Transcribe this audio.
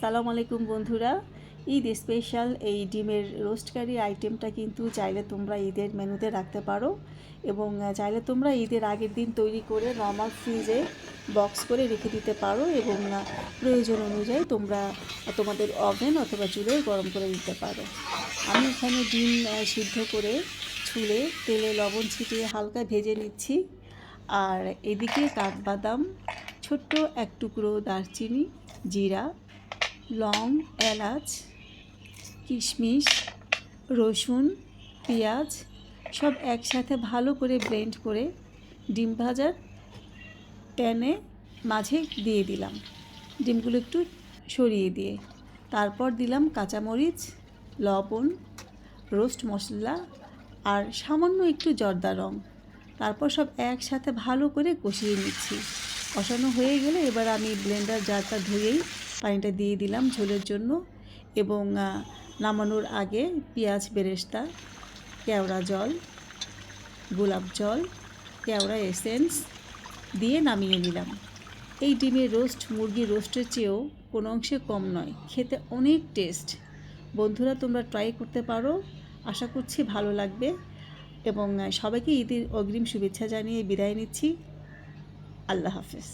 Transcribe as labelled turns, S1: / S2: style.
S1: সালাম আলাইকুম বন্ধুরা। ঈদ স্পেশাল এই ডিমের রোস্টকারি আইটেমটা কিন্তু চাইলে তোমরা ঈদের মেনুতে রাখতে পারো এবং চাইলে তোমরা ঈদের আগের দিন তৈরি করে নর্মাল ফ্রিজে বক্স করে রেখে দিতে পারো এবং প্রয়োজন অনুযায়ী তোমরা তোমাদের ওভেন অথবা চুলোয় গরম করে দিতে পারো। আমি এখানে ডিম সিদ্ধ করে ছুলে তেলে লবণ ছিটিয়ে হালকা ভেজে নিচ্ছি। আর এদিকে কাঠবাদাম, ছোট্ট এক টুকরো দারচিনি, জিরা লং, এলাচ, কিশমিশ, রসুন, পেঁয়াজ, সব একসাথে ভালো করে ব্লেন্ড করে ডিম ভাজার প্যানে মাঝে দিয়ে দিলাম। ডিমগুলো একটু সরিয়ে দিয়ে। তারপর দিলাম কাঁচামরিচ, লবণ, রোস্ট মশলা আর সামান্য একটু জর্দা রং। তারপর সব একসাথে ভালো করে কষিয়ে নিচ্ছি। কষানো হয়ে গেলে এবার আমি ব্লেন্ডার জারটা ধুয়েই পানিটা দিয়ে দিলাম ঝোলের জন্য এবং নামানোর আগে পেঁয়াজ, বেরেস্তা, কেওড়া জল, গোলাপ জল, কেওড়া এসেন্স দিয়ে নামিয়ে নিলাম। এই ডিমের রোস্ট মুরগির রোস্টের চেয়েও কোনো অংশে কম নয়, খেতে অনেক টেস্ট। বন্ধুরা, তোমরা ট্রাই করতে পারো, আশা করছি ভালো লাগবে এবং সবাইকে ঈদের অগ্রিম শুভেচ্ছা জানিয়ে বিদায় নিচ্ছি। আল্লাহ হাফেজ।